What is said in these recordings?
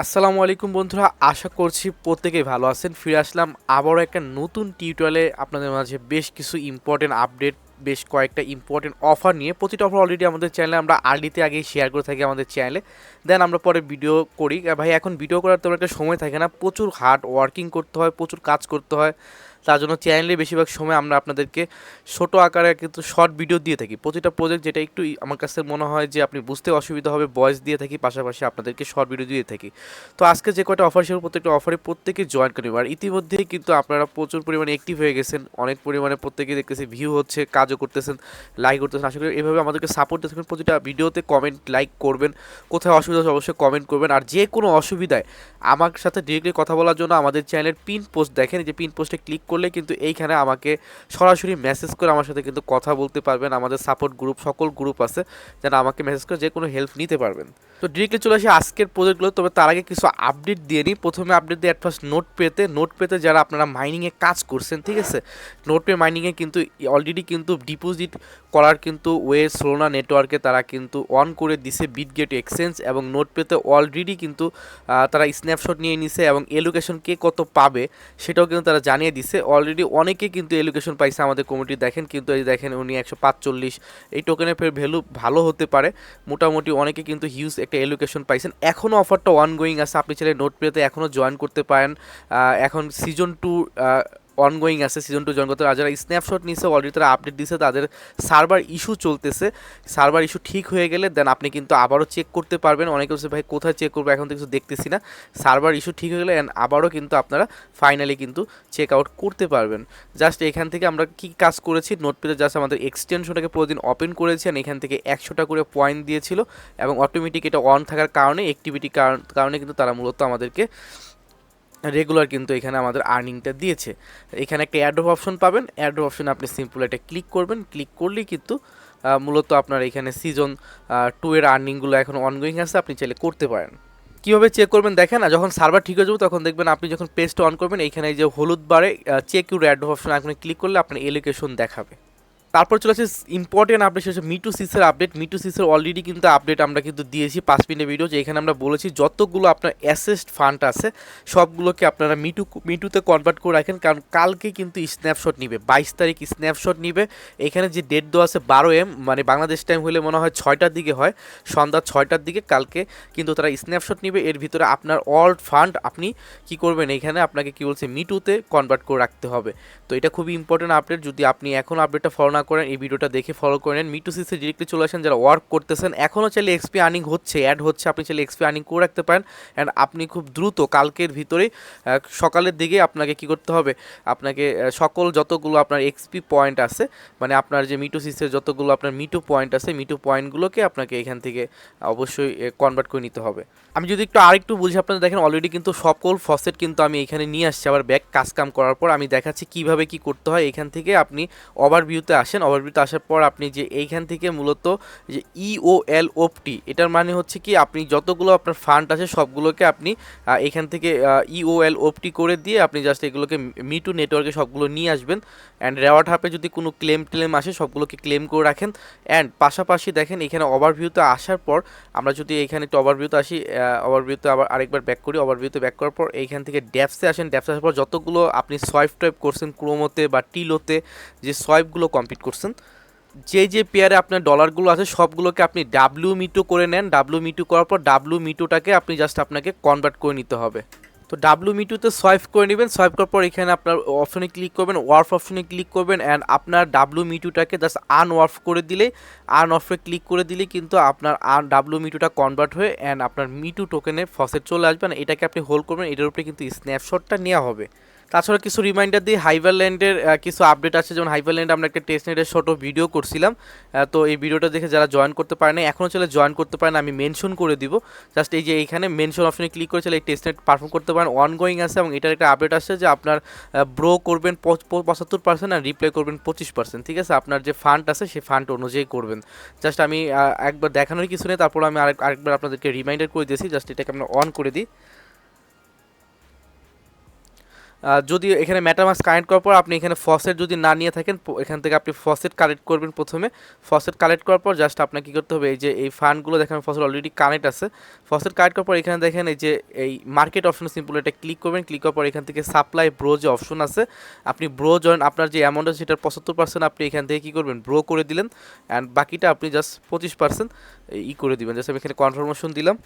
আসসালামু আলাইকুম বন্ধুরা, আশা করছি প্রত্যেকেই ভালো আছেন। ফিরে আসলাম আবারও একটা নতুন টিউটোরিয়ালে আপনাদের মাঝে বেশ কিছু ইম্পর্টেন্ট আপডেট বেশ কয়েকটা ইম্পর্টেন্ট অফার নিয়ে। প্রতিটা অফার অলরেডি আমাদের চ্যানেলে আমরা আর্লিতে আগে শেয়ার করে থাকি আমাদের চ্যানেলে দেন আমরা পরে ভিডিও করি। ভাই, এখন ভিডিও করার তেমন একটা সময় থাকে না। প্রচুর হার্ড ওয়ার্কিং করতে হয়, প্রচুর কাজ করতে হয়। তার জন্য চ্যানেলে বেশিরভাগ সময় আমরা আপনাদেরকে ছোটো আকারে কিন্তু শর্ট ভিডিও দিয়ে থাকি। প্রতিটা প্রজেক্ট যেটা একটু আমার কাছে মনে হয় যে আপনি বুঝতে অসুবিধা হবে ভয়েস দিয়ে থাকি, পাশাপাশি আপনাদেরকে শর্ট ভিডিও দিয়ে থাকি। তো আজকে যে কয়টা অফার ছিল, প্রত্যেকটা অফারে প্রত্যেকে জয়েন করে আর ইতিমধ্যেই কিন্তু আপনারা প্রচুর পরিমাণে অ্যাক্টিভ হয়ে গেছেন, অনেক পরিমাণে প্রত্যেকে দেখতেছি ভিউ হচ্ছে, কাজও করতেছেন লাইক করতেছেন। আশা করি এভাবে আমাদেরকে সাপোর্ট দিতে প্রতিটা ভিডিওতে কমেন্ট লাইক করবেন। কোথায় অসুবিধা হচ্ছে অবশ্যই কমেন্ট করবেন। আর যে কোনো অসুবিধায় আমার সাথে ডিরেক্টলি কথা বলার জন্য আমাদের চ্যানেলের পিন পোস্ট দেখেন। যে পিন পোস্টে ক্লিক করলে কিন্তু এইখানে আমাকে সরাসরি মেসেজ করে আমার সাথে কিন্তু কথা বলতে পারবেন। আমাদের সাপোর্ট গ্রুপ সকল গ্রুপ আছে যেন আমাকে মেসেজ করে যে কোনো হেল্প নিতে পারবেন। তো ডিরেক্টলি চলে আসি আজকের প্রজেক্টগুলো তবে তার আগে কিছু আপডেট দিয়ে নিই। প্রথমে আপডেট দিয়ে ফার্স্ট নোট পেতে নোট পেতে যারা আপনারা মাইনিংয়ে কাজ করছেন, ঠিক আছে? নোট পে মাইনিংয়ে কিন্তু অলরেডি কিন্তু ডিপোজিট করার কিন্তু ওয়ে সোলোনা নেটওয়ার্কে তারা কিন্তু অন করে দিছে বিটগেট এক্সচেঞ্জ এবং নোট পেতে অলরেডি কিন্তু তারা স্ন্যাপশট নিয়ে নিছে এবং এলোকেশন কে কত পাবে, সেটাও কিন্তু তারা জানিয়ে দিছে। অলরেডি অনেকে কিন্তু এলোকেশন পাইছে আমাদের কমিটি দেখেন, কিন্তু এই দেখেন উনি একশো পাঁচচল্লিশ, এই টোকেনের ফের ভ্যালু ভালো হতে পারে। মোটামুটি অনেকে কিন্তু হিউজ একটা এলোকেশন পাইছেন। এখনও অফারটা অনগোয়িং আছে। আপনি চাইলে নোট পেতে এখনও জয়েন করতে পারেন। এখন সিজন টু অনগোয়িং আছে সিজন টু জয়েন করতে আর যারা স্ন্যাপশট নিছে অলরেডি তারা আপডেট দিছে, তাদের সার্ভার ইস্যু চলতেছে। সার্ভার ইস্যু ঠিক হয়ে গেলে দেন আপনি কিন্তু আবারও চেক করতে পারবেন। অনেকে বলছে, ভাই, কোথায় চেক করব? এখন তো কিছু দেখতেছি না। সার্ভার ইস্যু ঠিক হয়ে গেলে অ্যান্ড আবারও কিন্তু আপনারা ফাইনালি কিন্তু চেক আউট করতে পারবেন। জাস্ট এখান থেকে আমরা কি কাজ করেছি? নোটপেতে জাস্ট আমাদের এক্সটেনশনটাকে প্রতিদিন ওপেন করেছি and এখান থেকে একশোটা করে পয়েন্ট দিয়েছিল এবং অটোমেটিক এটা অন থাকার কারণে অ্যাক্টিভিটি কারণে কিন্তু তারা মূলত আমাদেরকে রেগুলার কিন্তু এখানে আমাদের আর্নিংটা দিয়েছে। এখানে একটা অ্যাড্রপ অপশন পাবেন। অ্যাড্রপ অপশনে আপনি সিম্পল একটা ক্লিক করবেন। ক্লিক করলেই কিন্তু মূলত আপনার এখানে সিজন টু এর আর্নিংগুলো এখন অনগোয়িং আছে, আপনি চাইলে করতে পারেন। কীভাবে চেক করবেন? দেখেন না, যখন সার্ভার ঠিক হয়ে যাবে, তখন দেখবেন আপনি যখন পেজটা অন করবেন, এইখানে যে হলুদ বারে চেক ইউর অ্যাড্রপ অপশন আপনি ক্লিক করলে আপনার এলোকেশন দেখাবে। তারপর চলে আসছে ইম্পর্টেন্ট আপডেট সেটা মিটু সিসের আপডেট মিটু সিসের অলরেডি কিন্তু আপডেট আমরা কিন্তু দিয়েছি পাঁচ মিনিটের ভিডিও যে এখানে আমরা বলেছি যতগুলো আপনার অ্যাসেস্ট ফান্ড আছে, সবগুলোকে আপনারা মিটু মিটুতে কনভার্ট করে রাখেন। কারণ কালকে কিন্তু স্ন্যাপশট নিবে, বাইশ তারিখ স্ন্যাপশট নিবে। এখানে যে ডেট দেওয়া আছে বারো এম মানে বাংলাদেশ টাইম হলে মনে হয় ছয়টার দিকে হয়, সন্ধ্যা ছয়টার দিকে কালকে কিন্তু তারা স্ন্যাপশট নিবে। এর ভিতরে আপনার অল ফান্ড আপনি কি করবেন? এখানে আপনাকে কি বলছে মিটুতে কনভার্ট করে রাখতে হবে। তো এটা খুবই ইম্পর্টেন্ট আপডেট যদি আপনি এখন আপডেটটা ফলো না করেন এই ভিডিওটা দেখে ফলো করে নেন। মিটু সিসে ডিরেক্টলি চলে আসেন যারা ওয়ার্ক করতেছেন এখনও চাইলে এক্সপি আর্নিং হচ্ছে অ্যাড হচ্ছে আপনি চাইলে এক্সপি আর্নিং করে রাখতে পারেন। অ্যান্ড আপনি খুব দ্রুত কালকের ভিতরেই আহ, সকালের দিকে আপনাকে কি করতে হবে? আপনাকে সকল যতগুলো আপনার এক্সপি পয়েন্ট আছে মানে আপনার যে মিটু সিসের যতগুলো আপনার মিটু পয়েন্ট আছে মিটু পয়েন্টগুলোকে আপনাকে এখান থেকে অবশ্যই কনভার্ট করে নিতে হবে। আমি যদি একটু আরেকটু বুঝি আপনারা দেখেন অলরেডি কিন্তু সকল ফসেট কিন্তু আমি এখানে নিয়ে আসছি। আবার ব্যাক কাজ কাম করার পর আমি দেখাচ্ছি কীভাবে কি করতে হয়। এখান থেকে আপনি ওভারভিউতে আসেন। ওভারভিউতে আসার পর আপনি যে এইখান থেকে মূলত যে ইও এল ওপটি এটার মানে হচ্ছে কি আপনি যতগুলো আপনার ফান্ড আছে সবগুলোকে আপনি এখান থেকে ইও এল ওপটি করে দিয়ে আপনি জাস্ট এগুলোকে মিটু নেটওয়ার্কে সবগুলো নিয়ে আসবেন। অ্যান্ড রেওয়ার্ড হাপে যদি কোনো ক্লেম টেলেম আসে, সবগুলোকে ক্লেম করে রাখেন। অ্যান্ড পাশাপাশি দেখেন এখানে ওভারভিউতে আসার পর আমরা যদি এখানে একটু ওভারভিউতে আসি ওভারভিউতে আবার আরেকবার ব্যাক করি ওভারভিউতে ব্যাক করার পর এইখান থেকে ড্যাপসে আসেন। ড্যাপসে আসার পর যতগুলো আপনি সোয়াইপ টাইপ করছেন ক্রোমোতে বা টিলোতে যে সোয়াইপগুলো কমপ্লিট করছেন, যে যে পেয়ারে আপনার ডলারগুলো আছে, সবগুলোকে আপনি ডাব্লিউ মিটু করে নেন। ডাব্লিউ মিটু করার পর ডাব্লিউ মিটুটাকে আপনি জাস্ট আপনাকে কনভার্ট করে নিতে হবে। তো ডাব্লিউ মিটুতে সোয়াইপ করে নেবেন। সোয়াইপ করার পর এখানে আপনার অপশনে ক্লিক করবেন ওয়ার্ফ অপশনে ক্লিক করবেন অ্যান্ড আপনার ডাব্লিউ মিটুটাকে জাস্ট আনওয়ার্ফ করে দিলে আনওয়ার্ফে ক্লিক করে দিলে কিন্তু আপনার আন ডাব্লিউ মিটুটা কনভার্ট হয়ে অ্যান্ড আপনার মিটু টোকেনে ফসেট চলে আসবে। না এটাকে আপনি হোল্ড করবেন, এটার উপরে কিন্তু স্ন্যাপশটটা নেওয়া হবে। তাছাড়া কিছু রিমাইন্ডার দিই হাইভারল্যান্ডের কিছু আপডেট আছে, যেমন হাইভারল্যান্ডে আমরা একটা টেস্ট নেটের ছোটো ভিডিও করছিলাম। তো এই ভিডিওটা দেখে যারা জয়েন করতে পারে না এখনও চলে জয়েন করতে পারেন, আমি মেনশন করে দিব। জাস্ট এই যে এইখানে মেনশন অপশনে ক্লিক করে চলে এই টেস্ট নেট পারফর্ম করতে পারেন। অনগোয়িং আছে এবং এটার একটা আপডেট আসছে যে আপনার ব্রো করবেন পঁচাত্তর পার্সেন্ট আর রিপ্লাই করবেন পঁচিশ পার্সেন্ট ঠিক আছে? আপনার যে ফান্ড আছে সেই ফান্ড অনুযায়ী করবেন। জাস্ট আমি একবার দেখানোর কিছু নেই, তারপর আমি আরেক, আরেকবার আপনাদেরকে রিমাইন্ডার করে দিয়েছি। জাস্ট এটাকে আমরা অন করে দিই। যদি এখানে ম্যাটামাস কানেক্ট করার পর আপনি এখানে ফসেট যদি না নিয়ে থাকেন এখান থেকে আপনি ফসেট কালেক্ট করবেন প্রথমে। ফসেট কালেক্ট করার পর জাস্ট আপনাকে কী করতে হবে, এই যে এই ফান্ডগুলো দেখেন ফসেট অলরেডি কানেক্ট আছে। ফসেট কানেক্ট করার পর এখানে দেখেন এই যে এই মার্কেট অপশন সিম্পল এটা ক্লিক করবেন ক্লিক করার পর এখান থেকে সাপ্লাই ব্রো যে অপশন আছে, আপনি ব্রো জয়েন আপনার যে অ্যামাউন্ট আছে সেটার পঁচাত্তর পার্সেন্ট আপনি এখান থেকে কী করবেন ব্রো করে দিলেন। অ্যান্ড বাকিটা আপনি জাস্ট পঁচিশ পার্সেন্ট ই করে দিবেন। জাস্ট আমি এখানে কনফার্মেশন দিলাম।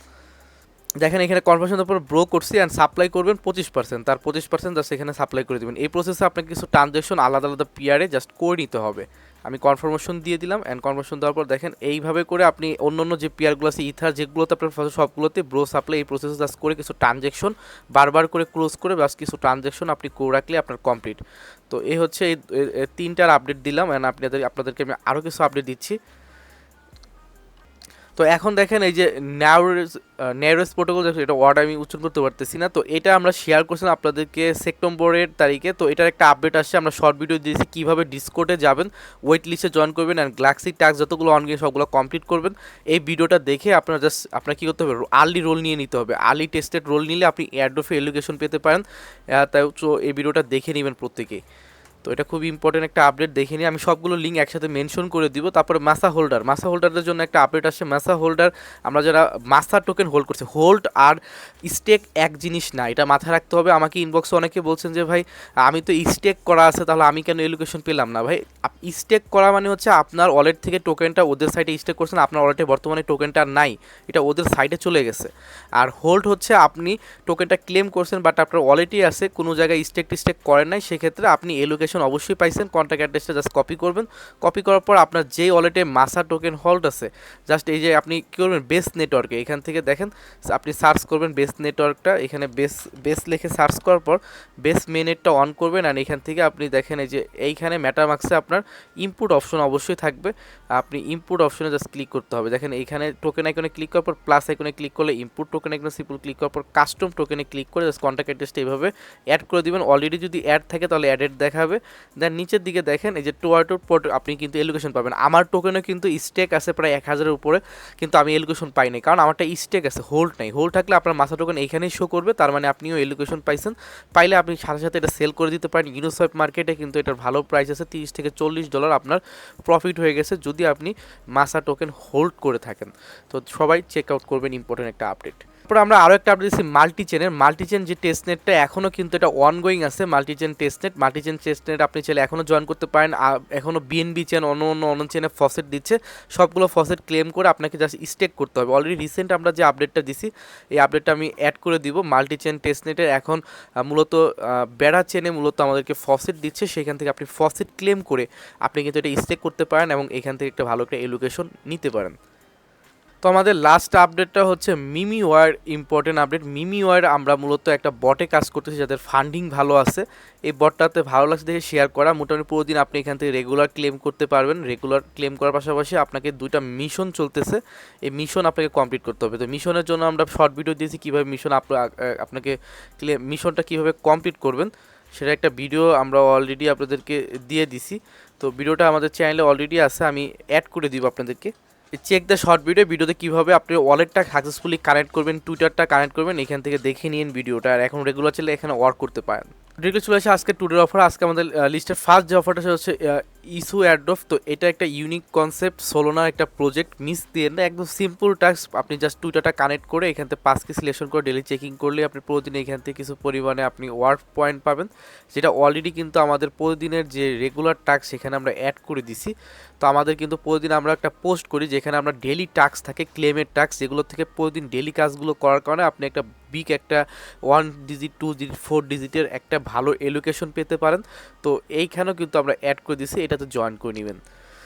দেখেন এখানে কনভার্সনের উপর ব্রো করছি অ্যান্ড সাপ্লাই করবেন পঁচিশ পার্সেন্ট তার পঁচিশ পার্সেন্ট জাস্ট এখানে সাপ্লাই করে দেবেন। এই প্রসেসে আপনাকে কিছু ট্রানজ্যাকশন আলাদা আলাদা পিয়ারে জাস্ট করে নিতে হবে। আমি কনফার্মেশন দিয়ে দিলাম অ্যান্ড কনফার্মেশন দেওয়ার পর দেখেন এইভাবে করে আপনি অন্য অন্য যে পিয়ারগুলো আছে ইথার যেগুলোতে আপনার সবগুলোতে ব্রো সাপ্লাই এই প্রসেসে জাস্ট করে কিছু ট্রানজ্যাকশন বারবার করে ক্লোজ করে বাস কিছু ট্রানজ্যাকশন আপনি করে রাখলে আপনার কমপ্লিট তো এই হচ্ছে এই তিনটার আপডেট দিলাম অ্যান্ড আপনাদের আপনাদেরকে আমি আরও কিছু আপডেট দিচ্ছি। তো এখন দেখেন এই যে ন্যারোস ন্যারোস প্রোটোকল এটা ওয়ার্ড আমি উচ্চারণ করতে পারতেছি না, তো এটা আমরা শেয়ার করছিলাম আপনাদেরকে সেপ্টেম্বরের তারিখে, তো এটার একটা আপডেট আসছে, আমরা শর্ট ভিডিও দিয়েছি, কীভাবে ডিসকোডে যাবেন ওয়েট লিস্টে জয়েন করবেন অ্যান্ড গ্লাক্সি ট্যাক্স যতগুলো অন গিয়ে সবগুলো কমপ্লিট করবেন, এই ভিডিওটা দেখে আপনার জাস্ট আপনার কী করতে হবে আর্লি রোল নিয়ে নিতে হবে আর্লি টেস্টেড রোল নিলে আপনি এয়ারডোফে এডুকেশন পেতে পারেন তাই তো এই ভিডিওটা দেখে নেবেন প্রত্যেকেই। তো এটা খুব ইম্পর্টেন্ট একটা আপডেট দেখে নিই আমি সবগুলো লিঙ্ক একসাথে মেনশন করে দিব। তারপরে মাসা হোল্ডার মাসা হোল্ডারদের জন্য একটা আপডেট আসছে। মাসা হোল্ডার আমরা যারা মাসা টোকেন হোল্ড করছি হোল্ড আর স্টেক এক জিনিস না, এটা মাথায় রাখতে হবে। আমাকে ইনবক্সে অনেকে বলছেন যে, ভাই, আমি তো স্টেক করা আছে, তাহলে আমি কেন এডুকেশন পেলাম না? ভাই স্টেক করা মানে হচ্ছে আপনার ওয়ালেট থেকে টোকেনটা ওদের সাইডে স্টেক করছেন। আপনার ওয়ালেটে বর্তমানে টোকেনটা নাই, এটা ওদের সাইডে চলে গেছে। আর হোল্ড হচ্ছে আপনি টোকেনটা ক্লেম করছেন বাট আপনার ওয়ালেটই আছে, কোনো জায়গায় স্টেক টিস্টেক করেন নাই, সেক্ষেত্রে আপনি এলোকেশন অবশ্যই পাইছেন কন্ট্যাক্ট অ্যাড্রেসটা জাস্ট কপি করবেন। কপি করার পর আপনার যেই ওয়ালেটে মাসা টোকেন হোল্ড আছে জাস্ট এই যে আপনি কী করবেন বেস নেটওয়ার্কে এখান থেকে দেখেন, আপনি সার্চ করবেন বেস নেটওয়ার্কটা এখানে বেস বেস লিখে সার্চ করার পর বেস মেনেটটা অন করবেন আর এখান থেকে আপনি দেখেন এই যে এইখানে ম্যাটামাক্সে আপনার ইনপুট অপশন অবশ্যই থাকবে। আপনি ইনপুট অপশনে জাস্ট ক্লিক করতে হবে। দেখেন এইখানে টোকেন আইকনে ক্লিক করার পর প্লাস আইকনে ক্লিক করলে ইনপুট টোকেন আইকনে সিম্পল ক্লিক করার পর কাস্টম টোকেনে ক্লিক করে জাস্ট কন্ট্যাক্ট অ্যাড্রেসটা এইভাবে অ্যাড করে দিবেন। অলরেডি যদি অ্যাড থাকে তাহলে অ্যাডেড দেখাবে। দেন নিচের দিকে দেখেন, এই যে টোয়াটো পোর্ট আপনি কিন্তু এলুকেশন পাবেন। আমার টোকেনও কিন্তু স্টেক আছে প্রায় এক হাজারের উপরে, কিন্তু আমি এলুকেশন পাইনি কারণ আমারটা স্টেক আছে হোল্ড নাই। হোল্ড থাকলে আপনার মাসা টোকেন এইখানেই শো করবে, তার মানে আপনিও এলুকেশন পাইছেন। পাইলে আপনি সাথে সাথে এটা সেল করে দিতে পারেন। ইউনোসোয়েপ মার্কেটে কিন্তু এটার ভালো প্রাইস আছে, তিরিশ থেকে চল্লিশ ডলার আপনার প্রফিট হয়ে গেছে, যদি আপনি মাসা টোকেন হোল্ড করে থাকেন। তো সবাই চেক আউট করবেন ইম্পর্টেন্ট একটা আপডেট তারপর আমরা আরও একটা আপডেট দিচ্ছি মাল্টি চেনের মাল্টি চেন যে টেস্টনেটটা এখনও কিন্তু এটা অনগোয়িং আছে multi chain testnet multi chain testnet আপনি চাইলে এখনও জয়েন করতে পারেন। এখনও বিএনবি চেন অন্য অন্য অন্য চেনে ফসেট দিচ্ছে। সবগুলো ফসেট ক্লেম করে আপনাকে জাস্ট স্টেক করতে হবে। অলরেডি রিসেন্ট আমরা যে আপডেটটা দিছি, এই আপডেটটা আমি অ্যাড করে দিব। মাল্টি চেন টেস্টনেটের এখন মূলত বেড়া চেনে মূলত আমাদেরকে ফসেট দিচ্ছে। সেখান থেকে আপনি ফসেট ক্লেম করে আপনি কিন্তু এটা স্টেক করতে পারেন এবং এখান থেকে একটা ভালো একটা এডুকেশন নিতে পারেন। তো আমাদের লাস্ট আপডেটটা হচ্ছে meme war important update meme war আমরা মূলত একটা বটে কাজ করতেছি যাদের ফান্ডিং ভালো আছে। এই বটটাতে ভালো লাগছে দেখে শেয়ার করা। মোটামুটি প্রতিদিন আপনি এখান থেকে রেগুলার ক্লেম করতে পারবেন। রেগুলার ক্লেম করার পাশাপাশি আপনাকে দুইটা মিশন চলতেছে। এই মিশন আপনাকে কমপ্লিট করতে হবে। তো মিশনের জন্য আমরা শর্ট ভিডিও দিয়েছি, কীভাবে মিশন আপনাকে ক্লেম মিশনটা কীভাবে কমপ্লিট করবেন, সেটা একটা ভিডিও আমরা অলরেডি আপনাদেরকে দিয়ে দিছি। তো ভিডিওটা আমাদের চ্যানেলে অলরেডি আছে। আমি অ্যাড করে দিব আপনাদেরকে। চেক দ্য শর্ট ভিডিও ভিডিওতে কীভাবে আপনি ওয়ালেটটা সাকসেসফুলি কানেক্ট করবেন টুইটারটা কানেক্ট করবেন, এখান থেকে দেখে নিন ভিডিওটা আর এখন রেগুলার চলে এখানে ওয়ার্ক করতে পারেন। ডিরেক্টলি চলে আসে আজকে টুডের অফার আজকে আমাদের লিস্টের ফার্স্ট যে অফারটা সেটা হচ্ছে ইস্যু অ্যাড্রফ তো এটা একটা ইউনিক কনসেপ্ট সোলোনার একটা প্রজেক্ট মিস দিয়ে না, একদম সিম্পল টাস্ক আপনি জাস্ট টুইটারটা কানেক্ট করে এখান থেকে পাঁচ কি সিলেকশন করে ডেলি চেকিং করলে আপনি প্রতিদিন এখান থেকে কিছু পরিমাণে আপনি ওয়ার্ক পয়েন্ট পাবেন। যেটা অলরেডি কিন্তু আমাদের প্রতিদিনের যে রেগুলার টাস্ক সেখানে আমরা অ্যাড করে দিছি। তো আমাদের কিন্তু প্রতিদিন আমরা একটা পোস্ট করি, যেখানে আমরা ডেলি টাস্ক থাকে ক্লেমের টাস্ক যেগুলো থেকে প্রতিদিন ডেলি কাজগুলো করার কারণে আপনি একটা বিগ একটা one digit two digit four ডিজিটের একটা ভালো এলোকেশন পেতে পারেন। তো এইখানেও কিন্তু আমরা অ্যাড করে দিছি, এটাতে জয়েন করে নেবেন।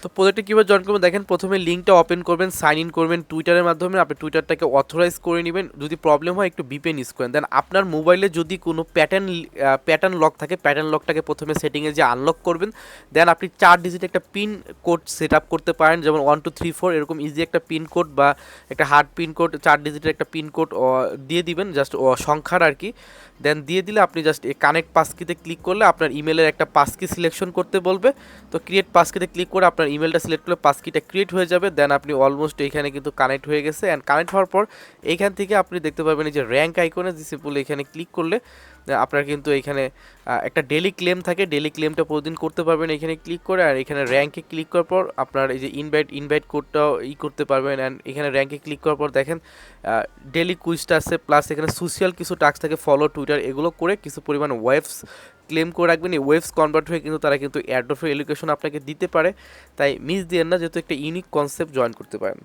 তো প্রজেক্টে কীভাবে জয়েন করবেন দেখেন, প্রথমে লিঙ্কটা ওপেন করবেন সাইন ইন করবেন টুইটারের মাধ্যমে, আপনি টুইটারটাকে অথরাইজ করে নেবেন। যদি প্রবলেম হয়, একটু বিপেন ইউজ করেন। দেন আপনার মোবাইলে যদি কোনো প্যাটার্ন প্যাটার্ন লক থাকে প্যাটার্ন লকটাকে প্রথমে সেটিংয়ে যে আনলক করবেন দেন আপনি চার ডিজিট একটা পিন কোড সেট আপ করতে পারেন। যেমন ওয়ান টু থ্রি ফোর এরকম ইজি একটা পিন কোড বা একটা হার্ড পিন কোড চার ডিজিটের একটা পিন কোড দিয়ে দিবেন জাস্ট সংখ্যার আর কি। দেন দিয়ে দিলে আপনি জাস্ট এই কানেক্ট পাসকিতে ক্লিক করলে আপনার ইমেলের একটা পাসকি সিলেকশন করতে বলবে। তো ক্রিয়েট পাসকিতে ক্লিক করে আপনার ইমেলটা সিলেক্ট করলে পাসকিটা ক্রিয়েট হয়ে যাবে। দেন আপনি অলমোস্ট এখানে কিন্তু কানেক্ট হয়ে গেছে। অ্যান্ড কানেক্ট হওয়ার পর এইখান থেকে আপনি দেখতে পাবেন যে র্যাঙ্ক আইকনে সিম্পল এখানে ক্লিক করলে আপনার কিন্তু এখানে একটা ডেলি ক্লেম থাকে। ডেলি ক্লেমটা প্রতিদিন করতে পারবেন এখানে ক্লিক করে আর এখানে র্যাঙ্কে ক্লিক করার পর আপনার এই যে ইনভাইট ইনভাইট কোডটাও ই করতে পারবেন অ্যান্ড এখানে র্যাঙ্কে ক্লিক করার পর দেখেন ডেলি কুইজটা আছে প্লাস এখানে সোশ্যাল কিছু টাস্ক থাকে ফলো টুইটার এগুলো করে কিছু পরিমাণ ওয়েবস ক্লেম করে রাখবেন। এই ওয়েবস কনভার্ট হয়ে কিন্তু তারা কিন্তু অ্যাডফের এডুকেশন আপনাকে দিতে পারে। তাই মিস দিয়েন না, যেহেতু একটা ইউনিক কনসেপ্ট জয়েন করতে পারেন।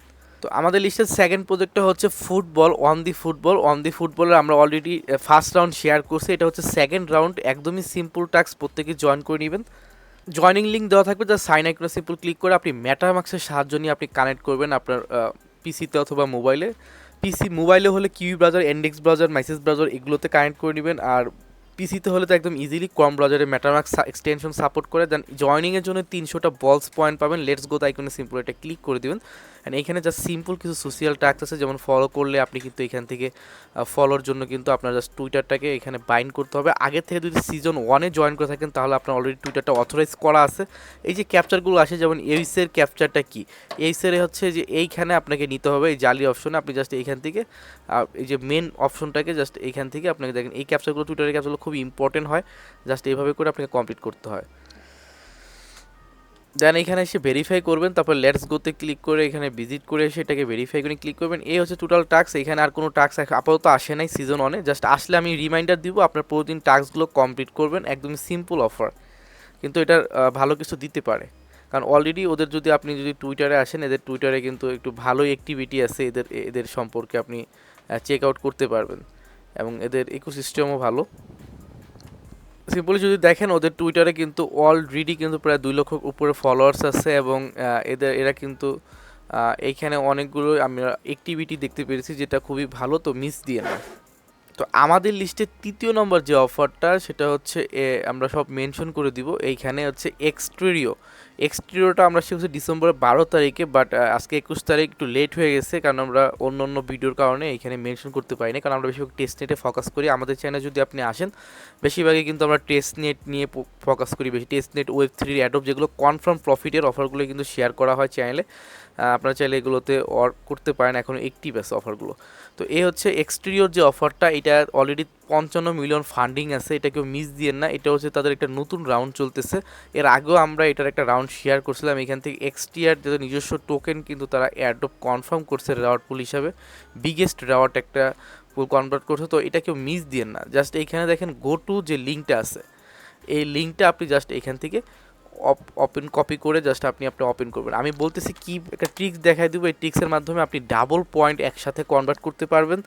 তো আমাদের লিস্টের সেকেন্ড প্রজেক্টটা হচ্ছে football on the football on the ফুটবলের আমরা অলরেডি ফার্স্ট রাউন্ড শেয়ার করছি। এটা হচ্ছে সেকেন্ড রাউন্ড একদমই সিম্পল টাস্ক প্রত্যেকে জয়েন করে নেবেন। জয়নিং লিঙ্ক দেওয়া থাকবে যা সাইন আইকনে সিম্পল ক্লিক করে আপনি ম্যাটারমাক্সের সাহায্য নিয়ে আপনি কানেক্ট করবেন আপনার পিসিতে অথবা মোবাইলে পিসি মোবাইলে হলে Kiwi browser index browser message browser এগুলোতে কানেক্ট করে নেবেন। আর পিসিতে হলে তো একদম ইজিলি কম ব্রাউজারে ম্যাটারমার্ক এক্সটেনশন সাপোর্ট করে। দেন জয়নিংয়ের জন্য তিনশোটা বলস পয়েন্ট পাবেন। লেটস গো আইকনে সিম্পল এটা ক্লিক করে দিবেন। অ্যান্ড এখানে জাস্ট সিম্পল কিছু সোশ্যাল টাস্ক আছে, যেমন ফলো করলে আপনি কিন্তু এখান থেকে ফলোর জন্য কিন্তু আপনার জাস্ট টুইটারটাকে এখানে বাইন্ড করতে হবে। আগে থেকে যদি সিজন ওয়ানে জয়েন করে থাকেন, তাহলে আপনার অলরেডি টুইটারটা অথরাইজ করা আছে। এই যে ক্যাপচারগুলো আসে, যেমন এইসের ক্যাপচারটা কি? এইসের হচ্ছে যে এইখানে আপনাকে নিতে হবে, এই জালি অপশনে আপনি জাস্ট এইখান থেকে এই যে মেন অপশনটাকে জাস্ট এইখান থেকে আপনাকে দেখেন, এই ক্যাপচারগুলো টুইটারের ক্যাপচারগুলো খুব ইম্পর্টেন্ট হয়। জাস্ট এইভাবে করে আপনাকে কমপ্লিট করতে হয়। দেন এখানে এসে ভেরিফাই করবেন, তারপর লেটস গোতে ক্লিক করে এখানে ভিজিট করে এসে এটাকে ভেরিফাই করে ক্লিক করবেন। এই হচ্ছে টোটাল টাস্ক এখানে আর কোনো টাস্ক আপাতত আসে নাই সিজন অনে জাস্ট আসলে আমি রিমাইন্ডার দিব, আপনার প্রতিদিন টাস্কগুলো কমপ্লিট করবেন একদমই সিম্পল অফার কিন্তু এটার ভালো কিছু দিতে পারে। কারণ অলরেডি ওদের যদি আপনি যদি টুইটারে আসেন, এদের টুইটারে কিন্তু একটু ভালোই অ্যাক্টিভিটি আছে, এদের এদের সম্পর্কে আপনি চেক আউট করতে পারবেন। এবং এদের ইকোসিস্টেমও ভালো। সিম্পলি যদি দেখেন, ওদের টুইটারে কিন্তু অলরেডি কিন্তু প্রায় দুই লক্ষ উপরে ফলোয়ার্স আছে এবং এদের, এরা কিন্তু এইখানে অনেকগুলো আমরা অ্যাক্টিভিটি দেখতে পেরেছি যেটা খুবই ভালো, তো মিস দিয়ে না। তো আমাদের লিস্টের তৃতীয় নম্বর যে অফারটা সেটা হচ্ছে আমরা সব মেনশন করে দিব। এইখানে হচ্ছে এক্সট্রিও এক্সট্রিওটা আমরা শিখছি ডিসেম্বরের বারো তারিখে বাট আজকে একুশ তারিখ একটু লেট হয়ে গেছে, কারণ আমরা অন্য অন্য ভিডিওর কারণে এখানে মেনশন করতে পারি না কারণ আমরা বেশিরভাগ টেস্ট নেটে ফোকাস করি। আমাদের চ্যানেলে যদি আপনি আসেন, বেশিরভাগই কিন্তু আমরা টেস্ট নেট নিয়ে ফোকাস করি বেশি। টেস্ট নেট ওয়েব থ্রির অ্যাডপ যেগুলো কনফার্ম প্রফিটের অফারগুলো কিন্তু শেয়ার করা হয় চ্যানেলে আপনারা চাইলে এগুলোতে ওয়ার্ক করতে পারেন এখন অ্যাক্টিভ আছে অফারগুলো তো এই হচ্ছে এক্সটেরিয়র যে অফারটা এটা অলরেডি পঞ্চান্ন মিলিয়ন ফান্ডিং আছে, এটা কেউ মিস দিয়েন না। এটা হচ্ছে তাদের একটা নতুন রাউন্ড চলতেছে। এর আগেও আমরা এটার একটা রাউন্ড শেয়ার করছিলাম। এখান থেকে এক্সটিআর যাদের নিজস্ব টোকেন কিন্তু তারা এয়ারড্রপ কনফার্ম করছে রেওয়ার্ড পুল হিসাবে। বিগেস্ট রেওয়ার্ড একটা পুল কনভার্ট করছে। তো এটা কেউ মিস দিয়েন না। জাস্ট এইখানে দেখেন গো টু যে লিঙ্কটা আছে, এই লিঙ্কটা আপনি জাস্ট এখান থেকে ওপেন কপি করে জাস্ট আপনি আপনি ওপেন করবেন। আমি বলতেছি কি, একটা ট্রিক্স দেখাই দেবো, এই ট্রিক্সের মাধ্যমে আপনি ডাবল পয়েন্ট একসাথে কনভার্ট করতে পারবেন।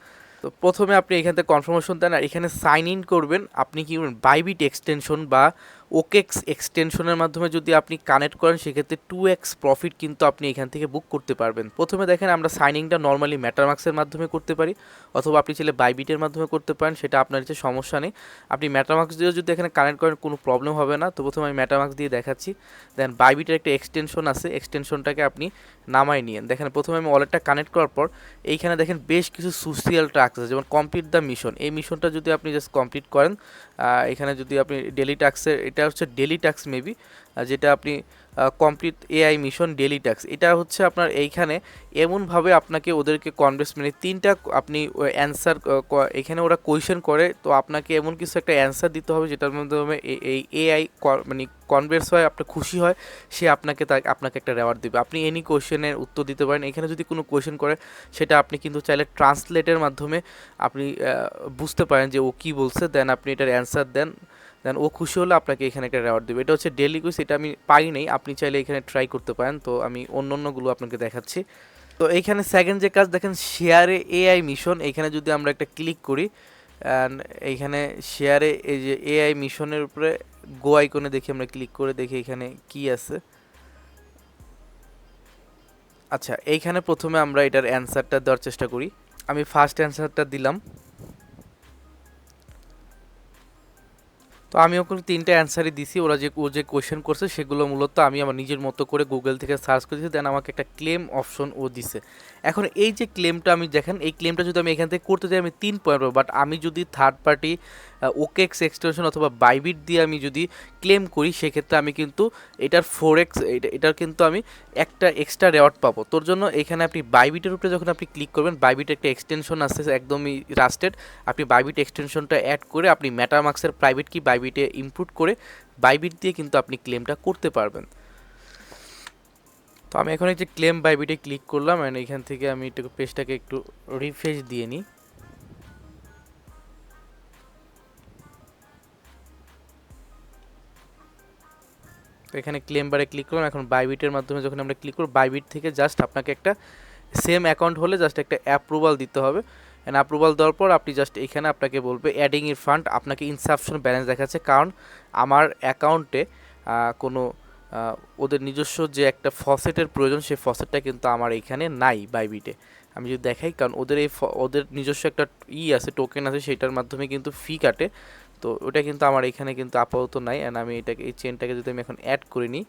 তো প্রথমে আপনি এখান থেকে কনফার্মেশন দেন আর এখানে সাইন ইন করবেন। আপনি কি বাইবিট এক্সটেনশন বা ওকেক্স এক্সটেনশনের মাধ্যমে যদি আপনি কানেক্ট করেন, সেক্ষেত্রে টু এক্স প্রফিট কিন্তু আপনি এখান থেকে বুক করতে পারবেন। প্রথমে দেখেন আমরা সাইনিংটা নর্মালি ম্যাটারমার্ক্সের মাধ্যমে করতে পারি, অথবা আপনি চাইলে বাইবিটের মাধ্যমে করতে পারেন, সেটা আপনার হচ্ছে সমস্যা নেই। আপনি ম্যাটারমার্ক্স দিয়েও যদি এখানে কানেক্ট করেন, কোনো প্রবলেম হবে না। তো প্রথমে আমি ম্যাটারমার্ক্স দিয়ে দেখাচ্ছি। দেন বাইবিটের একটা এক্সটেনশন আছে এক্সটেনশনটাকে আপনি নামাই নিয়েন। দেখেন, প্রথমে আমি ওয়ালেটটা কানেক্ট করার পর, এইখানে দেখেন বেশ কিছু সোশিয়াল টাস্ক আছে, যেমন কমপ্লিট দ্য মিশন এই মিশনটা যদি আপনি জাস্ট কমপ্লিট করেন এখানে যদি আপনি ডেলি টাস্কের এটা হচ্ছে ডেলি টাস্ক মেবি যেটা আপনি complete AI mission daily task এটা হচ্ছে আপনার এইখানে এমনভাবে আপনাকে ওদেরকে কনভেস মানে তিনটা আপনি অ্যান্সার এখানে ওরা কোয়েশ্চেন করে, তো আপনাকে এমন কিছু একটা অ্যান্সার দিতে হবে যেটার মাধ্যমে এই এআই মানে কনভার্স হয় আপনার খুশি হয়, সে আপনাকে তা আপনাকে একটা রেওয়ার্ড দেবে। আপনি এনি কোয়েশ্চেনের উত্তর দিতে পারেন। এখানে যদি কোনো কোয়েশ্চেন করে, সেটা আপনি কিন্তু চাইলে ট্রান্সলেটের মাধ্যমে আপনি বুঝতে পারেন যে ও কী বলছে দেন আপনি এটার অ্যান্সার দেন। দেন ও খুশি হলে আপনাকে এখানে একটা রেওয়ার্ড দেবে। এটা হচ্ছে ডেলি কুইজ এটা আমি পারি নাই। আপনি চাইলে এখানে ট্রাই করতে পারেন। তো আমি অন্য অন্যগুলো আপনাকে দেখাচ্ছি। তো এইখানে সেকেন্ড যে কাজ, দেখেন শেয়ারে এআই মিশন এখানে যদি আমরা একটা ক্লিক করি অ্যান্ড এইখানে শেয়ারে এই যে এআই মিশনের উপরে গো আইকনে দেখি আমরা ক্লিক করে দেখি এখানে কি আছে। আচ্ছা এইখানে প্রথমে আমরা এটার অ্যান্সারটা দেওয়ার চেষ্টা করি। আমি ফার্স্ট অ্যান্সারটা দিলাম। তো আমি ওখানে তিনটে অ্যান্সারই দিছি। ওরা যে, ও যে কোয়েশ্চেন করছে, সেগুলো মূলত আমি আমার নিজের মতো করে গুগল থেকে সার্চ করেছি। দেন আমাকে একটা ক্লেম অপশন ও দিছে। এখন এই যে ক্লেমটা আমি দেখেন, এই ক্লেমটা যদি আমি এখান থেকে করতে যাই, আমি তিন পয়েন্ট পাবো। বাট আমি যদি থার্ড পার্টি ওকেক্স এক্সটেনশন অথবা বাইবিট দিয়ে আমি যদি ক্লেম করি, সেক্ষেত্রে আমি কিন্তু এটার ফোর এক্স এটার কিন্তু আমি একটা এক্সট্রা রেওয়ার্ড পাবো। তোর জন্য এখানে আপনি বাইবিটের উপরে যখন আপনি ক্লিক করবেন বাইবিট একটা এক্সটেনশন আসছে একদমই রাস্টেড আপনি বাইবিট এক্সটেনশনটা অ্যাড করে আপনি ম্যাটামাক্সের প্রাইভেট কি বাইবিটে ইনপুট করে বাইবিট দিয়ে কিন্তু আপনি ক্লেমটা করতে পারবেন। তো আমি এখন এই যে ক্লেম বাইবিটে ক্লিক করলাম অ্যান্ড এখান থেকে আমি একটু পেজটাকে একটু রিফ্রেশ দিয়ে নিই। তো এখানে ক্লেম বারে ক্লিক করলাম এখন বাইবিটের মাধ্যমে যখন আমরা ক্লিক করব বাইবিট থেকে জাস্ট আপনাকে একটা সেম অ্যাকাউন্ট হলে জাস্ট একটা অ্যাপ্রুভাল দিতে হবে। অ্যান্ড অ্যাপ্রুভাল দেওয়ার পর আপনি জাস্ট এখানে আপনাকে বলবে অ্যাডিং ইর ফান্ড আপনাকে ইনসাফশন ব্যালেন্স দেখাচ্ছে। কারণ আমার অ্যাকাউন্টে কোনো ওদের নিজস্ব যে একটা ফসেটের প্রয়োজন, সেই ফসেটটা কিন্তু আমার এখানে নাই বাইবিটে আমি যদি দেখাই, কারণ ওদের এই ওদের নিজস্ব একটা ই আছে টোকেন আছে, সেটার মাধ্যমে কিন্তু ফি কাটে। তো ওটা কিন্তু আমার এখানে কিন্তু আপাতত নাই অ্যান্ড আমি এটাকে, এই চেনটাকে যদি আমি এখন অ্যাড করে নিই।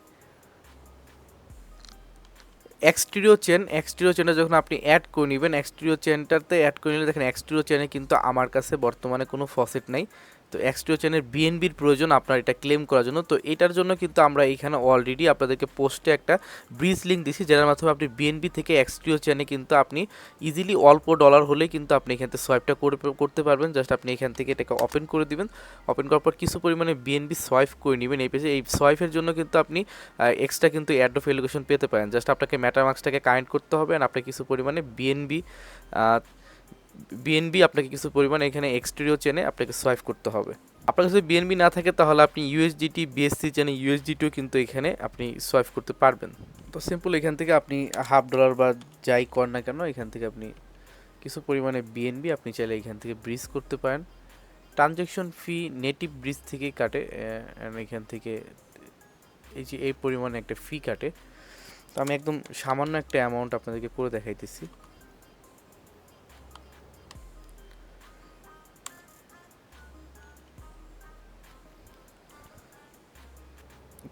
এক্সটিরিও চেন এক্সটিরিও চেনটা যখন আপনি অ্যাড করে নেবেন এক্সটিরিও চেনটাতে অ্যাড করে নিলে দেখেন এক্সটিরিও চেনে কিন্তু আমার কাছে বর্তমানে কোনো ফসেট নাই। তো এক্সটিও চেনের বিএনবির প্রয়োজন আপনার এটা ক্লেম করার জন্য। তো এটার জন্য কিন্তু আমরা এখানে অলরেডি আপনাদেরকে পোস্টে একটা ব্রিজ লিঙ্ক দিছি যার মাধ্যমে আপনি বিএনবি থেকে এক্সটিও চেনে কিন্তু আপনি ইজিলি অল্প ডলার হলে কিন্তু আপনি এখান থেকে সোয়াইপটা করে, করতে পারবেন। জাস্ট আপনি এখান থেকে এটাকে ওপেন করে দিবেন। ওপেন করার পর কিছু পরিমাণে বিএনবি সোয়াইপ করে নেবেন। এই পেজে এই সোয়াইপের জন্য কিন্তু আপনি এক্সট্রা কিন্তু অ্যাড অফ এলিগেশন পেতে পারেন। জাস্ট আপনাকে ম্যাটারমার্কসটাকে কানেক্ট করতে হবে আর আপনি কিছু পরিমাণে বিএনবি বিএনবি আপনাকে কিছু পরিমাণ এখানে এক্সটেরিও চেনে আপনাকে সোয়াইপ করতে হবে। আপনার কাছে বিএনবি না থাকে, তাহলে আপনি ইউএসডিটি বিএসসি চেনে ইউএসডিটিও কিন্তু এখানে আপনি সোয়াইপ করতে পারবেন। তো সিম্পল এখান থেকে আপনি হাফ ডলার বা যাই কর না কেন, এখান থেকে আপনি কিছু পরিমাণে বিএনবি আপনি চাইলে এখান থেকে ব্রিজ করতে পারেন। ট্রানজ্যাকশন ফি নেটিভ ব্রিজ থেকেই কাটে এখান থেকে এই যে, এই পরিমাণে একটা ফি কাটে। তো আমি একদম সামান্য একটা অ্যামাউন্ট আপনাদেরকে করে দেখাইতেছি।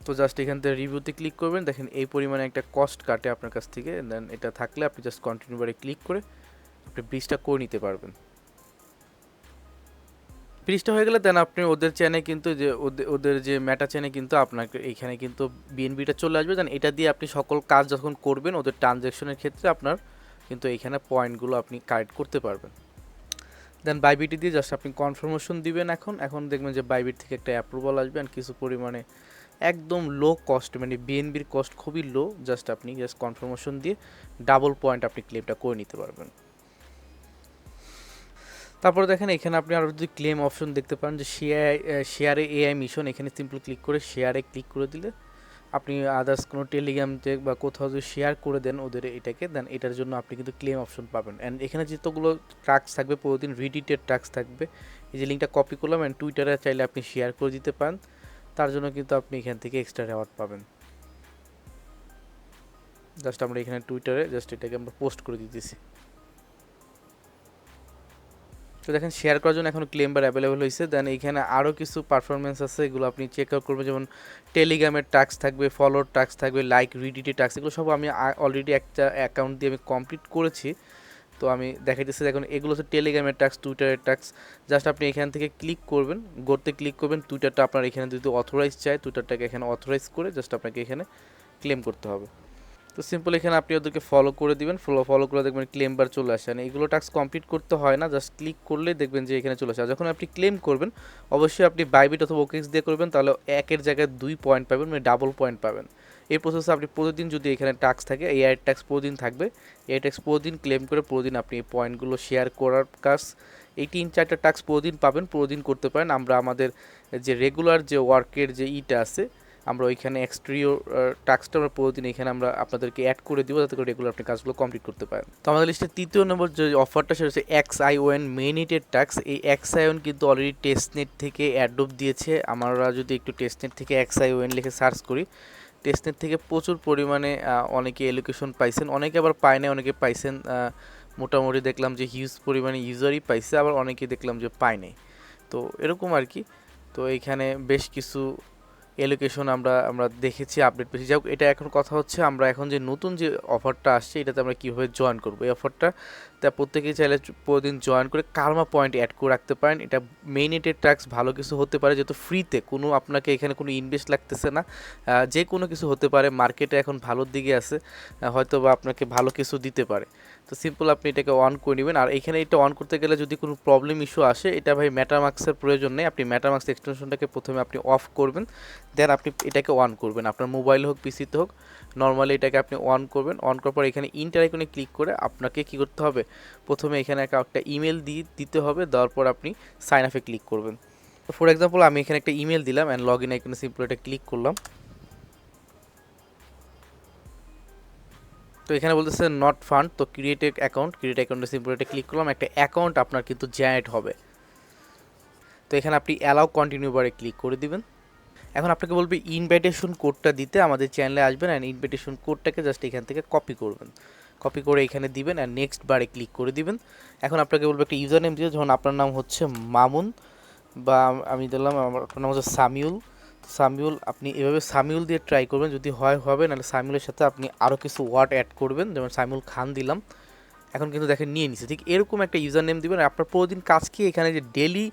তো জাস্ট এখান থেকে রিভিউতে ক্লিক করবেন। দেখেন এই পরিমাণে একটা কস্ট কাটে আপনার কাছ থেকে। দেন এটা থাকলে আপনি জাস্ট কন্টিনিউ বারে ক্লিক করে আপনি ব্রিজটা করে নিতে পারবেন। ব্রিজটা হয়ে গেলে দেন আপনি ওদের চ্যানে কিন্তু যে ওদের যে ম্যাটা চ্যানে কিন্তু আপনাকে এখানে কিন্তু বিএনবিটা চলে আসবে। দেন এটা দিয়ে আপনি সকল কাজ যখন করবেন, ওদের ট্রানজ্যাকশনের ক্ষেত্রে আপনার কিন্তু এখানে পয়েন্টগুলো আপনি কারেক্ট করতে পারবেন। দেন বাইবিটি দিয়ে জাস্ট আপনি কনফার্মেশন দিবেন এখন। এখন দেখবেন যে বাইবিট থেকে একটা অ্যাপ্রুভাল আসবে। কিছু পরিমাণে একদম লো কস্ট মানে বিএনবির কস্ট খুবই লো জাস্ট আপনি জাস্ট কনফার্মেশন দিয়ে ডাবল পয়েন্ট আপনি ক্লেমটা করে নিতে পারবেন। তারপরে দেখেন এখানে আপনি আরও যদি ক্লেম অপশন দেখতে পান, যে শেয়ার শেয়ারে এআই মিশন এখানে সিম্পল ক্লিক করে শেয়ারে ক্লিক করে দিলে আপনি আদার্স কোনো টেলিগ্রামতে বা কোথাও যদি শেয়ার করে দেন ওদের এটাকে দেন এটার জন্য আপনি কিন্তু ক্লেম অপশন পাবেন। অ্যান্ড এখানে যতগুলো ট্রাক্স থাকবে, প্রতিদিন রিডিটেড ট্রাক্স থাকবে, এই যে লিঙ্কটা কপি করলাম অ্যান্ড টুইটারে চাইলে আপনি শেয়ার করে দিতে পারেন। তার জন্য কিন্তু আপনি এখান থেকে এক্সট্রা রেওয়ার্ড পাবেন। জাস্ট আমরা এখানে টুইটারে জাস্ট এটাকে আমরা পোস্ট করে দিতেছি। তো দেখেন শেয়ার করার জন্য এখন ক্লেম বার অ্যাভেলেবল হয়েছে দেন এখানে আরও কিছু পারফরমেন্স আছে, এগুলো আপনি চেক আউট করবেন। যেমন টেলিগ্রামের টাক্স থাকবে ফলোর টাক্স থাকবে লাইক রিডিটি টাক্স এগুলো সব আমি অলরেডি একটা অ্যাকাউন্ট দিয়ে আমি কমপ্লিট করেছি। তো আমি দেখাইতেছি এখন এগুলো হচ্ছে টেলিগ্রামের ট্যাক্স টুইটারের ট্যাক্স জাস্ট আপনি এখান থেকে ক্লিক করবেন, গড়তে ক্লিক করবেন টুইটারটা আপনার এখানে যদি অথরাইজ চায় টুইটারটাকে এখানে অথরাইজ করে জাস্ট আপনাকে এখানে ক্লেম করতে হবে। তো সিম্পল এখানে আপনি ওদেরকে ফলো করে দিবেন ফলো ফলো করে দেখবেন ক্লেম বার চলে আসে। মানে এগুলো টাস্ক কমপ্লিট করতে হয় না জাস্ট ক্লিক করলে দেখবেন যে এখানে চলে আসে। যখন আপনি ক্লেম করবেন, অবশ্যই আপনি বাইবিট অথবা ওকেক্স দিয়ে করবেন, তাহলে একের জায়গায় দুই পয়েন্ট পাবেন মানে ডাবল পয়েন্ট পাবেন। এই প্রসেসে আপনি প্রতিদিন যদি এখানে টাক্স থাকে, এই এয়ার ট্যাক্স প্রতিদিন থাকবে। এয়ার ট্যাক্স প্রতিদিন ক্লেম করে প্রতিদিন আপনি এই পয়েন্টগুলো শেয়ার করার কাজ, এই তিন চারটা টাক্স প্রতিদিন পাবেন, প্রতিদিন করতে পারেন। আমরা আমাদের যে রেগুলার যে ওয়ার্কের যে ইটা আছে, আমরা ওইখানে এক্সট্রিও টাস্কটা আমরা প্রতিদিন এখানে আমরা আপনাদেরকে অ্যাড করে দিব, যাতে করে রেগুলার আপনি কাজগুলো কমপ্লিট করতে পারেন। তো আমাদের লিস্টে তৃতীয় নম্বর যে অফারটা সেটা হচ্ছে এক্স আই ওয়েন মেনিটেড টাক্স এই এক্স আই ওয়েন কিন্তু অলরেডি টেস্টনেট থেকে অ্যাডোপ দিয়েছে। আমরা যদি একটু টেস্টনেট থেকে এক্স আই ওয়েন লিখে সার্চ করি টেস্টনেট থেকে প্রচুর পরিমাণে অনেকে এলোকেশন পাইছেন। অনেকে আবার পায় না অনেকে পাইছেন মোটামুটি দেখলাম যে হিউজ পরিমাণে ইউজারই পাইছে, আবার অনেকে দেখলাম যে পায় নাই। তো এরকম আর কি তো এইখানে বেশ কিছু এলোকেশন আমরা আমরা দেখেছি আপডেট পেয়েছি। যাই এটা এখন কথা হচ্ছে, আমরা এখন যে নতুন যে অফারটা আসছে, এটাতে আমরা কীভাবে জয়েন করব? এই অফারটা তা প্রত্যেকেই চাইলে প্রতিদিন জয়েন করে কার্মা পয়েন্ট অ্যাড করে রাখতে পারেন। এটা মেইনেটেড ট্যাক্স ভালো কিছু হতে পারে, যেহেতু ফ্রিতে কোনো আপনাকে এখানে কোনো ইনভেস্ট লাগতেছে না। যে কোনো কিছু হতে পারে মার্কেটে এখন ভালোর দিকে আছে হয়তো বা আপনাকে ভালো কিছু দিতে পারে। তো সিম্পল আপনি এটাকে অন করে নেবেন। আর এখানে এটা অন করতে গেলে যদি কোনো প্রবলেম ইস্যু আসে, এটা ভাই ম্যাটামাক্সের প্রয়োজন নেই। আপনি ম্যাটামাক্স এক্সটেনশনটাকে প্রথমে আপনি অফ করবেন দেন আপনি এটাকে অন করবেন। আপনার মোবাইল হোক পিসিতে হোক নর্মালি এটাকে আপনি অন করবেন। অন করার পর এখানে ইন্টার আইকনে ক্লিক করে আপনাকে কি করতে হবে? প্রথমে এখানে একটা ইমেল দিয়ে দিতে হবে, দেওয়ার পর আপনি সাইন আপে ক্লিক করবেন। ফর এক্সাম্পল আমি এখানে একটা ইমেল দিলাম অ্যান্ড লগ ইন আইকনে সিম্পল এটা ক্লিক করলাম। তো এখানে বলতেছে নট ফান্ড তো ক্রিয়েট অ্যাকাউন্ট ক্রিয়েট অ্যাকাউন্টে সিম্পল এটা ক্লিক করলাম, একটা অ্যাকাউন্ট আপনার কিন্তু জেনারেট হবে। তো এখানে আপনি অ্যালাউ কন্টিনিউ বারে ক্লিক করে দিবেন। এখন আপনাকে বলবে ইনভাইটেশন কোডটা দিতে আমাদের চ্যানেলে আসবেন অ্যান্ড ইনভাইটেশন কোডটাকে জাস্ট এখান থেকে কপি করবেন। কপি করে এখানে দিবেন অ্যান্ড নেক্সট বারে ক্লিক করে দিবেন। এখন আপনাকে বলবে একটা ইউজার নেম দিয়ে যখন আপনার নাম হচ্ছে মামুন বা আমি দিলাম আমার আপনার নাম হচ্ছে সামিউল। সামিউল, আপনি এভাবে সামিউল দিয়ে ট্রাই করবেন। যদি হয়, হবে, নাহলে সামিউলের সাথে আপনি আরও কিছু ওয়ার্ড অ্যাড করবেন। যেমন সামিউল খান দিলাম। এখন কিন্তু দেখেন নিয়ে নিছে। ঠিক এরকম একটা ইউজার নেম দিবেন আপনার প্রতিদিন কাজ কি? এখানে যে ডেলি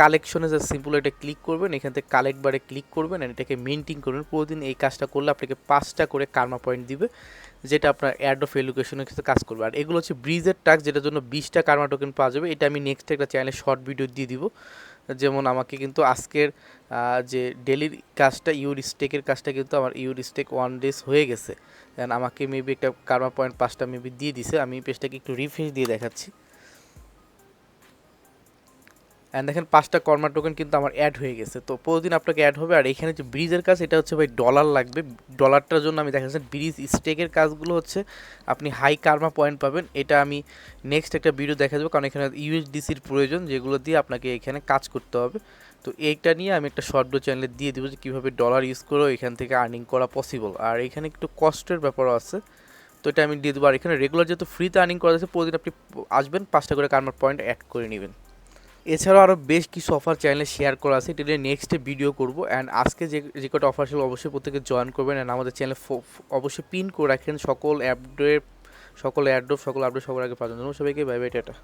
কালেকশনে যে সিম্পল এটা ক্লিক করবেন। এখান থেকে কালেক্ট বারে ক্লিক করবেন এটাকে মেনটেন করবেন। প্রতিদিন এই কাজটা করলে আপনাকে পাঁচটা করে কার্মা পয়েন্ট দিবে, যেটা আপনার অ্যাড অফ এডুকেশনের ক্ষেত্রে কাজ করবে। আর এগুলো হচ্ছে ব্রিজের টাস্ক যেটার জন্য বিশটা কার্মা টোকেন পাওয়া যাবে। এটা আমি নেক্সট একটা চ্যানেলে শর্ট ভিডিও দিয়ে দিব। যেমন আমাকে কিন্তু আজকের যে ডেলির কাজটা ইউর স্টেকের কাজটা কিন্তু আমার ইউর স্টেক ওয়ান ডেজ হয়ে গেছে। দেন আমাকে মেবি একটা কার্মা পয়েন্ট পাঁচটা মেবি দিয়ে দিছে। আমি পেজটাকে একটু রিফ্রেশ দিয়ে দেখাচ্ছি। অ্যান্ড দেখেন পাঁচটা কর্মা টোকেন কিন্তু আমার অ্যাড হয়ে গেছে। তো প্রতিদিন আপনাকে অ্যাড হবে, আর এখানে যে ব্রিজের কাজ, এটা হচ্ছে ভাই ডলার লাগবে। ডলারটার জন্য আমি দেখাচ্ছি ব্রিজ স্টেকের কাজগুলো হচ্ছে, আপনি হাই কার্মা পয়েন্ট পাবেন। এটা আমি নেক্সট একটা ভিডিও দেখা দেবো কারণ এখানে ইউএসডিসির প্রয়োজন, যেগুলো দিয়ে আপনাকে এখানে কাজ করতে হবে। তো এইটা নিয়ে আমি একটা শর্ট চ্যানেলে দিয়ে দেবো যে কীভাবে ডলার ইউজ করে, এখান থেকে আর্নিং করা পসিবল আর এখানে একটু কষ্টের ব্যাপারও আছে। তো এটা আমি দিয়ে দেবো, আর এখানে রেগুলার যেহেতু ফ্রিতে আর্নিং করা যাচ্ছে প্রতিদিন আপনি আসবেন, পাঁচটা করে কার্মার পয়েন্ট অ্যাড করে নেবেন। এছাড়াও আরও বেশ কিছু অফার চ্যানেলে শেয়ার করা আছে। এটা নিয়ে নেক্সটে ভিডিও করব। অ্যান্ড আজকে যে যে কটা অফার ছিল অবশ্যই প্রত্যেকে জয়েন করবেন। অ্যান্ড আমাদের চ্যানেলে অবশ্যই পিন করে রাখেন সকল অ্যাপডেট সকল অ্যাড্রপ সকল আপডেট সবার আগে পাওয়ার জন্য। সবাইকে বাই বাই টাটা।